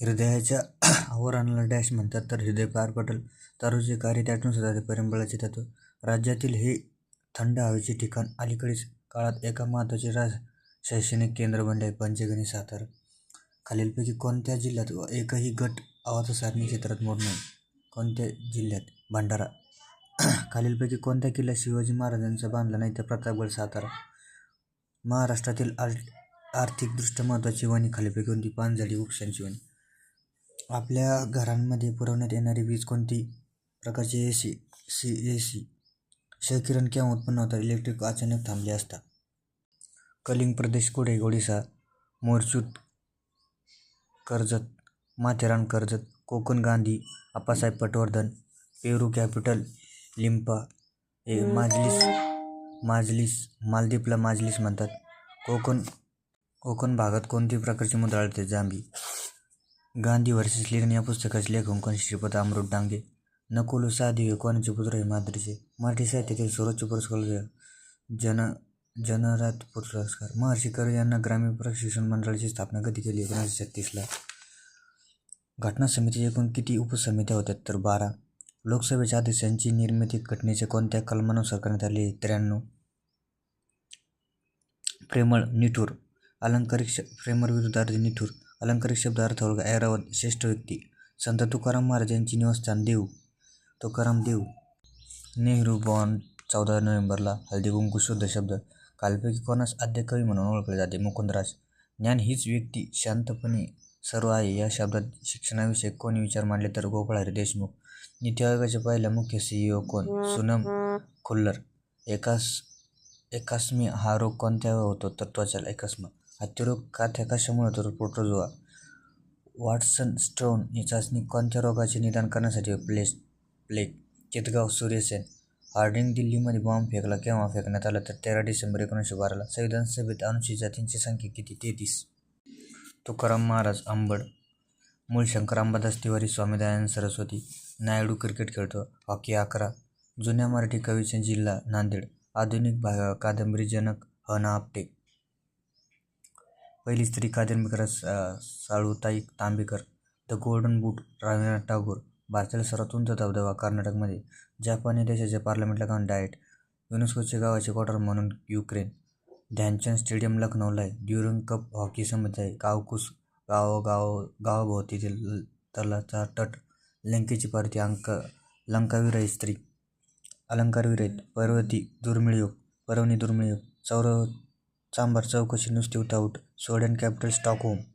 हृदयाच्या आवरणाला डॅश म्हणतात तर हृदय पार तारूचे कार्य त्यातून होते परिमळाचे तत्व राज्यातील हे थंड हवेचे ठिकाण अलीकडील काळात एका महत्त्वाचे राज शैक्षणिक केंद्र बनले आहे. पंचगणी सातारा. खालीलपैकी कोणत्या जिल्ह्यात व एकही गट आवाज सारणी क्षेत्रात मोड नाही? कोणत्या जिल्ह्यात? भंडारा. खालीलपैकी कोणत्या किल्ला शिवाजी महाराजांचा बांधला नाही तर प्रतापगड. सातारा. महाराष्ट्रातील आर्थिकदृष्ट्या महत्त्वाची वणी खालीलपैकी कोणती? पानझडी वृक्षांची वणी आपल्या घरांमध्ये पुरवण्यात येणारी वीज कोणती प्रकारची A C C A C किरण केव्हा उत्पन्न होतात? इलेक्ट्रिक अचानक थांबले असता. कलिंग प्रदेश कुठे? Odisha मोरचूत Karjat. Matheran Karjat. Konkan Gandhi Appasaheb Patwardhan. Peru capital Lima हे माजलीस माजलीस मालदीपला माजलीस म्हणतात. कोकण कोकण भागात कोणती प्रकारची मुद्रा आढळते? जांभी. गांधी व्हर्सेस लेखन या पुस्तकाचे लेखक श्रीपद अमृत डांगे. नकुल व हे कोणाचे पुत्र हे माद्रीचे. मराठी साहित्यातील सर्वोच्च पुरस्कार? जन जनरात पुरस्कार. महर्षी कर यांना ग्रामीण प्रशिक्षण मंडळाची स्थापना कधी केली? एकोणीसशे छत्तीसला घटना समितीच्या एकूण किती उपसमित्या होत्या? तर बारा. लोकसभेच्या अध्यक्षांची निर्मिती घटनेच्या कोणत्या कलमानुसार करण्यात आली? त्र्याण्णव. प्रेमळ, निठूर अलंकारिक प्रेमळ प्रेमळविरुद्ध निठूर अलंकारिक शब्द अर्थ ऐरावत. श्रेष्ठ व्यक्ती. संत तुकाराम महाराजांची निवासस्थान? देऊ तुकाराम देव. नेहरू बॉन चौदा नोव्हेंबरला. हळदीकुंकू शुद्ध शब्द. कालपैकी कोणास आद्य कवी म्हणून ओळखले जाते? मुकुंदराज. ज्ञान हीच व्यक्ती शांतपणे सर्व आहे या शब्दात शिक्षणाविषयी कोणी विचार मांडले तर गोपाळ हरी देशमुख. नीती आयोगाच्या पहिल्या मुख्य सीईओ कोण? सोनम खुल्लर. एकास एकास्मी हा रोग कोणत्या होतो? तर त्वचाला एकास्मा. हत्तीरोग कशामुळे होतो? तर वॉटसन स्टोन ही चाचणी कोणत्या रोगाचे निदान करण्यासाठी? Place plague. Chittagong Surya Sen. Hardinge दिल्लीमध्ये बॉम्ब फेकला केव्हा फेकण्यात आला? तर तेरा डिसेंबर एकोणीसशे बाराला संविधान सभेत अनुसूचित जातींची संख्या किती? तेहतीस. तुकाराम महाराज आंबड मूळ शंकर अंबादास तिवारी. स्वामी दयानंद सरस्वती. नायडू क्रिकेट खेळतो. हॉकी. अकरा. जुन्या मराठी कवीचा जिल्हा? नांदेड. आधुनिक भा कादंबरीजनक ह. ना. आपटे. पहिली स्त्री कादंबरीकार? Salutai Tambekar. The golden boat Rabindranath Tagore. भारतातील सर्वात उंच धबधबा? कर्नाटकमध्ये. जपान या देशाच्या पार्लमेंटला काय डायट युनेस्कोचे गावाचे क्वार्टर म्हणून? युक्रेन. ध्यानचंद स्टेडियम लखनौला आहे. ड्युरँड कप हॉकी संबंधित आहे. गाव गावाभोवतीचा तलाचा तट. लंकेची पार्टी अंक लंकावीर स्त्री. अलंकारविरहित. पर्वती. दुर्मिळयोग पर्वणी. दुर्मिळ सौर चांभार चौकशी नुसती उठाउठ. Sweden capital? स्टॉकहोल्म.